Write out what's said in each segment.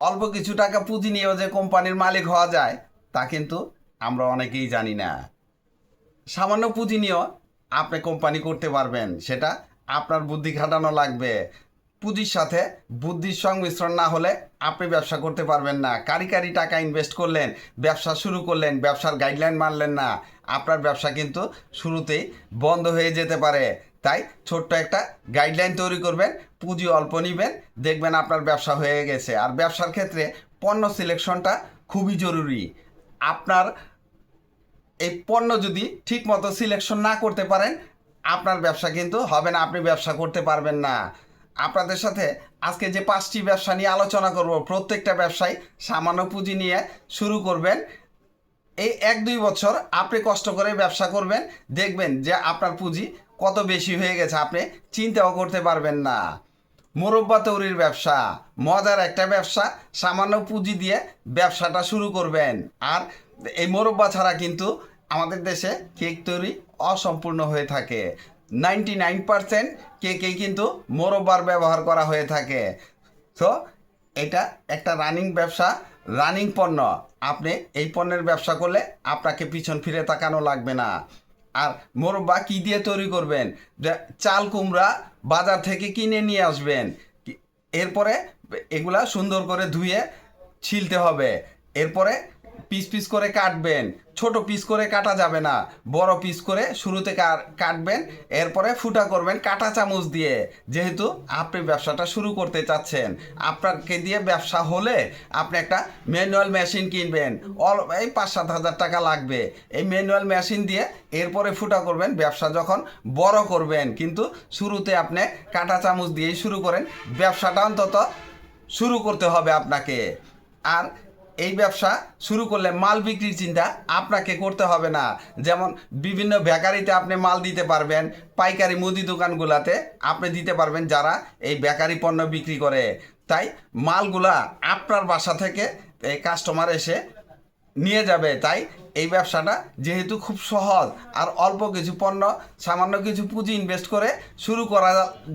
অল্প কিছু টাকা পুঁজি নিয়েও যে কোম্পানির মালিক হওয়া যায়, তা কিন্তু আমরা অনেকেই জানি না। সামান্য পুঁজি নিয়েও আপনি কোম্পানি করতে পারবেন, সেটা আপনার বুদ্ধি খাটানো লাগবে। পুঁজির সাথে বুদ্ধির সংমিশ্রণ না হলে আপনি ব্যবসা করতে পারবেন না। কারি কারি টাকা ইনভেস্ট করলেন, ব্যবসা শুরু করলেন, ব্যবসার গাইডলাইন মানলেন না। আপনার ব্যবসা কিন্তু শুরুতেই বন্ধ হয়ে যেতে পারে। তাই ছোট্ট একটা গাইডলাইন তৈরি করবেন, পুঁজি অল্প নেবেন, দেখবেন আপনার ব্যবসা হয়ে গেছে। আর ব্যবসার ক্ষেত্রে পণ্য সিলেকশনটা খুবই জরুরি। আপনার এই পণ্য যদি ঠিক মতো সিলেকশন না করতে পারেন, আপনার ব্যবসা কিন্তু হবে না, আপনি ব্যবসা করতে পারবেন না। আপনাদের সাথে আজকে যে পাঁচটি ব্যবসা নিয়ে আলোচনা করব, প্রত্যেকটা ব্যবসায় সামান্য পুঁজি নিয়ে শুরু করবেন। এই এক দুই বছর আপনি কষ্ট করে ব্যবসা করবেন, দেখবেন যে আপনার পুঁজি কত বেশি হয়ে গেছে আপনি চিন্তাও করতে পারবেন না। মোরব্বা তৈরির ব্যবসা, মজার একটা ব্যবসা, সামান্য পুঁজি দিয়ে ব্যবসাটা শুরু করবেন। আর এই মোরব্বা ছাড়া কিন্তু আমাদের দেশে কেক তৈরি অসম্পূর্ণ হয়ে থাকে। নাইনটি নাইন পারসেন্ট কেকেই কিন্তু মোরব্বার ব্যবহার করা হয়ে থাকে। তো এটা একটা রানিং ব্যবসা, রানিং পণ্য। আপনি এই পণ্যের ব্যবসা করলে আপনাকে পিছন ফিরে তাকানো লাগবে না। আর মোরব্বা কী দিয়ে তৈরি করবেন? চাল কুমড়া বাজার থেকে কিনে নিয়ে আসবেন। এরপরে এগুলা সুন্দর করে ধুয়ে ছিলতে হবে। এরপরে পিস পিস করে কাটবেন, ছোট পিস করে কাটা যাবে না, বড় পিস করে শুরুতে কাটবেন, এরপরে ফুটা করবেন কাটা চামচ দিয়ে। যেহেতু আপনি ব্যবসাটা শুরু করতে চাচ্ছেন, আপনাকে দিয়ে ব্যবসা হলে আপনি একটা ম্যানুয়াল মেশিন কিনবেন। অল এই পাঁচ সাত হাজার টাকা লাগবে। এই ম্যানুয়াল মেশিন দিয়ে এরপরে ফুটা করবেন, ব্যবসা যখন বড় করবেন, কিন্তু শুরুতে আপনি কাটা চামচ দিয়েই শুরু করেন, ব্যবসাটা অন্তত শুরু করতে হবে আপনাকে। আর এই ব্যবসা শুরু করলে মাল বিক্রির চিন্তা আপনাকে করতে হবে না। যেমন বিভিন্ন বেকারিতে আপনি মাল দিতে পারবেন, পাইকারি মুদি দোকানগুলাতে আপনি দিতে পারবেন যারা এই বেকারি পণ্য বিক্রি করে। তাই মালগুলা আপনার বাসা থেকে এই কাস্টমার এসে নিয়ে যাবে। তাই এই ব্যবসাটা যেহেতু খুব সহজ আর অল্প কিছু পণ্য, সামান্য কিছু পুঁজি ইনভেস্ট করে শুরু করা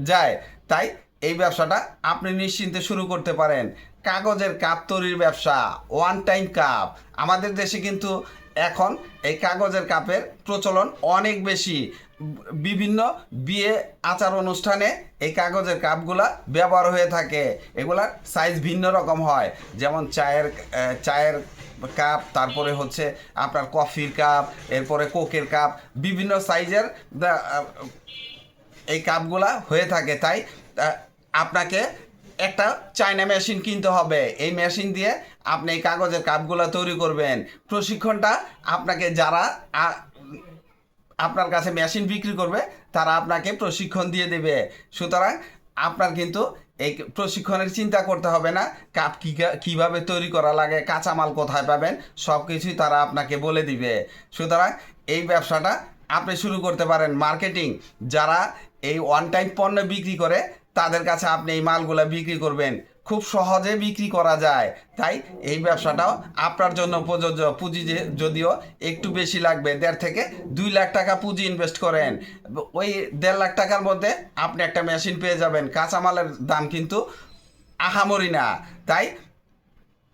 যায়। তাই এই ব্যবসাটা আপনি নিশ্চিন্তে শুরু করতে পারেন। কাগজের কাপ তৈরির ব্যবসা ওয়ান টাইম কাপ আমাদের দেশে কিন্তু এখন এই কাগজের কাপের প্রচলন অনেক বেশি। বিভিন্ন বিয়ে, আচার অনুষ্ঠানে এই কাগজের কাপগুলা ব্যবহার হয়ে থাকে। এগুলার সাইজ ভিন্ন রকম হয়। যেমন চায়ের চায়ের কাপ তারপরে হচ্ছে আপনার কফির কাপ এরপরে কোকের কাপ বিভিন্ন সাইজের এই কাপগুলা হয়ে থাকে। তাই আপনাকে একটা চায়না মেশিন কিনতে হবে। এই মেশিন দিয়ে আপনি এই কাগজের কাপগুলো তৈরি করবেন। প্রশিক্ষণটা আপনাকে যারা আপনার কাছে মেশিন বিক্রি করবে, তারা আপনাকে প্রশিক্ষণ দিয়ে দেবে। সুতরাং আপনার কিন্তু এই প্রশিক্ষণের চিন্তা করতে হবে না, কাপ কী, কীভাবে তৈরি করা লাগে, কাঁচামাল কোথায় পাবেন সব কিছুই তারা আপনাকে বলে দিবে। সুতরাং এই ব্যবসাটা আপনি শুরু করতে পারেন মার্কেটিং যারা এই ওয়ান টাইম পণ্য বিক্রি করে তাদের কাছে আপনি এই মালগুলো বিক্রি করবেন। খুব সহজে বিক্রি করা যায়। তাই এই ব্যবসাটাও আপনার জন্য প্রযোজ্য। পুঁজি যদিও একটু বেশি লাগবে, দেড় থেকে দুই লাখ টাকা পুঁজি ইনভেস্ট করেন। ওই দেড় লাখ টাকার মধ্যে আপনি একটা মেশিন পেয়ে যাবেন। কাঁচামালের দাম কিন্তু আহামরি না। তাই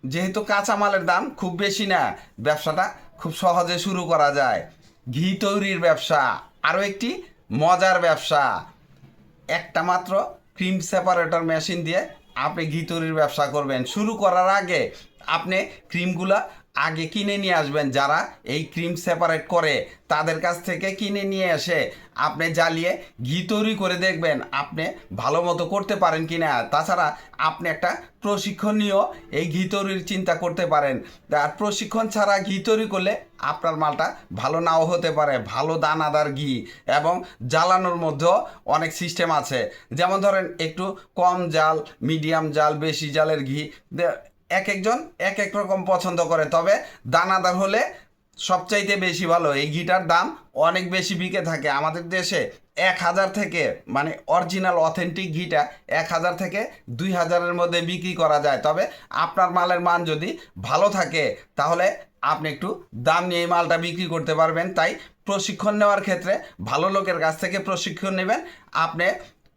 যেহেতু কাঁচামালের দাম খুব বেশি না, ব্যবসাটা খুব সহজে শুরু করা যায়। ঘি তৈরির ব্যবসা, আরও একটি মজার ব্যবসা। একটা মাত্র ক্রিম সেপারেটর মেশিন দিয়ে আপনি ঘি তৈরির ব্যবসা করবেন। শুরু করার আগে আপনি ক্রিমগুলা আগে কিনে নিয়ে আসবেন যারা এই ক্রিম সেপারেট করে, তাদের কাছ থেকে কিনে নিয়ে এসে আপনি জ্বালিয়ে ঘি তৈরি করে দেখবেন আপনি ভালো মতো করতে পারেন কি না তাছাড়া আপনি একটা প্রশিক্ষণ নিয়েও এই ঘি তৈরির চিন্তা করতে পারেন। আর প্রশিক্ষণ ছাড়া ঘি তৈরি করলে আপনার মালটা ভালো নাও হতে পারে, ভালো দানাদার ঘি এবং জ্বালানোর মধ্যেও অনেক সিস্টেম আছে। যেমন ধরেন একটু কম জাল মিডিয়াম জাল, বেশি জালের ঘি এক একজন এক এক রকম পছন্দ করে। তবে দানাদার হলে সবচাইতে বেশি ভালো। এই গিটার দাম অনেক বেশি বিকে থাকে। আমাদের দেশে এক হাজার থেকে মানে অরিজিনাল, অথেন্টিক ঘিটা এক হাজার থেকে দুই হাজারের মধ্যে বিক্রি করা যায়। তবে আপনার মালের মান যদি ভালো থাকে, তাহলে আপনি একটু দাম নিয়ে এই মালটা বিক্রি করতে পারবেন। তাই প্রশিক্ষণ নেওয়ার ক্ষেত্রে ভালো লোকের কাছ থেকে প্রশিক্ষণ নেবেন। আপনি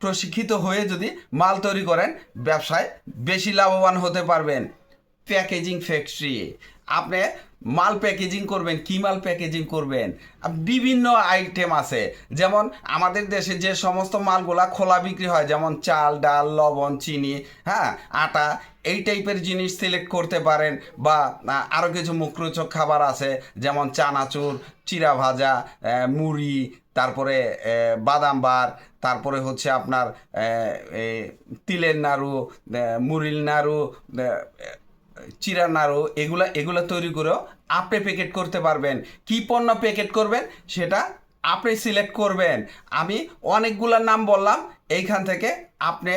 প্রশিক্ষিত হয়ে যদি মাল তৈরি করেন, ব্যবসায় বেশি লাভবান হতে পারবেন। Packaging factory. আপনি মাল প্যাকেজিং করবেন, কি মাল প্যাকেজিং করবেন? বিভিন্ন আইটেম আছে। যেমন আমাদের দেশে যে সমস্ত মালগুলা খোলা বিক্রি হয়, যেমন চাল, ডাল, লবণ, চিনি হ্যাঁ আটা, এই টাইপের জিনিস সিলেক্ট করতে পারেন বা আরও কিছু মুখরোচক খাবার আছে, যেমন চানাচুর, চিরা ভাজা মুড়ি, তারপরে বাদাম বার, তারপরে হচ্ছে আপনার তিলের নাড়ু মুড়ির নাড়ু চিরা নাড়ু, এগুলা এগুলা তৈরি করেও আপনি প্যাকেট করতে পারবেন। কি পণ্য প্যাকেট করবেন? সেটা আপনি সিলেক্ট করবেন। আমি অনেকগুলোর নাম বললাম, এইখান থেকে আপনি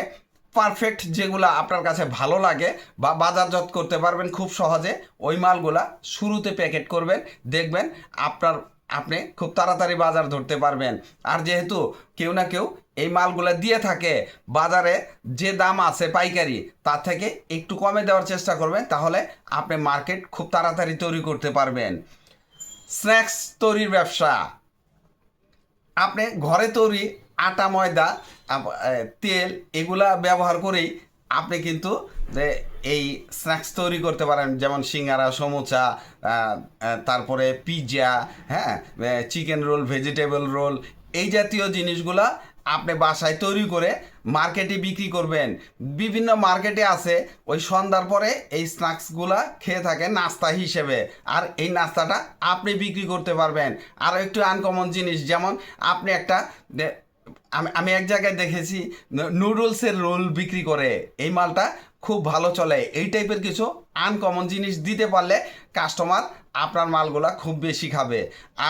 পারফেক্ট যেগুলো আপনার কাছে ভালো লাগে বা বাজারজাত করতে পারবেন খুব সহজে, ওই মালগুলা শুরুতে প্যাকেট করবেন, দেখবেন আপনার আপনি খুব তাড়াতাড়ি বাজার ধরতে পারবেন। আর যেহেতু কেউ না কেউ এই মালগুলা দিয়ে থাকে, বাজারে যে দাম আছে পাইকারি, তার থেকে একটু কমে দেওয়ার চেষ্টা করবেন, তাহলে আপনি মার্কেট খুব তাড়াতাড়ি তৈরি করতে পারবেন। স্ন্যাক্স তৈরির ব্যবসা। আপনি ঘরে তৈরি আটা, ময়দা তেল এগুলা ব্যবহার করেই আপনি কিন্তু এই স্ন্যাক্স তৈরি করতে পারেন, যেমন সিঙ্গারা, সমোচা তারপরে পিৎজা হ্যাঁ চিকেন রোল ভেজিটেবল রোল এই জাতীয় জিনিসগুলা আপনি বাসায় তৈরি করে মার্কেটে বিক্রি করবেন। বিভিন্ন মার্কেটে আছে, ওই সন্ধ্যার পরে এই স্ন্যাক্সগুলা খেয়ে থাকে নাস্তা হিসেবে। আর এই নাস্তাটা আপনি বিক্রি করতে পারবেন। আরও একটু আনকমন জিনিস, যেমন আপনি একটা আমি আমি এক জায়গায় দেখেছি নুডলসের রোল বিক্রি করে এই মালটা খুব ভালো চলে। এই টাইপের কিছু আনকমন জিনিস দিতে পারলে কাস্টমার আপনার মালগুলা খুব বেশি খাবে।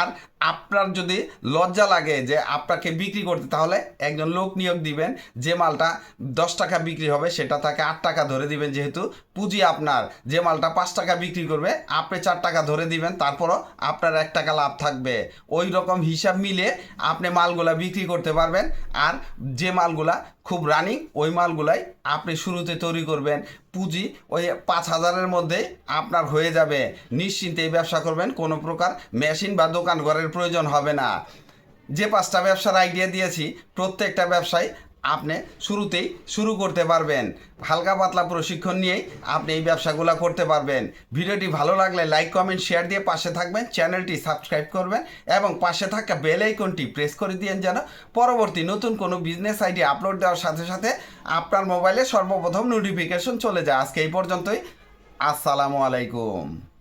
আর আপনার যদি লজ্জা লাগে যে আপনাকে বিক্রি করতে, তাহলে একজন লোক নিয়োগ দিবেন, যে মালটা দশ টাকা বিক্রি হবে, সেটা তাকে আট টাকা ধরে দিবেন যেহেতু পুঁজি আপনার। যে মালটা পাঁচ টাকা বিক্রি করবে, আপনি চার টাকা ধরে দিবেন, তারপরও আপনার এক টাকা লাভ থাকবে। ওই রকম হিসাব মিলে আপনি মালগুলা বিক্রি করতে পারবেন। আর যে মালগুলা খুব রানিং ওই মালগুলাই আপনি শুরুতে তৈরি করবেন। পুঁজি ওই পাঁচ হাজারের মধ্যে আপনার হয়ে যাবে। নিশ্চিন্তে এই ব্যবসা করবেন, কোনো প্রকার মেশিন বা দোকান ঘরের প্রয়োজন হবে না। যে পাঁচটা ব্যবসার আইডিয়া দিয়েছি, প্রত্যেকটা ব্যবসায় আপনি শুরুতেই শুরু করতে পারবেন। হালকা পাতলা প্রশিক্ষণ নিয়েই আপনি এই ব্যবসাগুলো করতে পারবেন। ভিডিওটি ভালো লাগলে লাইক, কমেন্ট, শেয়ার দিয়ে পাশে থাকবেন, চ্যানেলটি সাবস্ক্রাইব করবেন এবং পাশে থাকা বেল আইকনটি প্রেস করে দিয়েন যেন পরবর্তী নতুন কোনো বিজনেস আইডিয়া আপলোড দেওয়ার সাথে সাথে আপনার মোবাইলে সর্বপ্রথম নোটিফিকেশন চলে যায়। আজকে এই পর্যন্তই। আসসালামু আলাইকুম।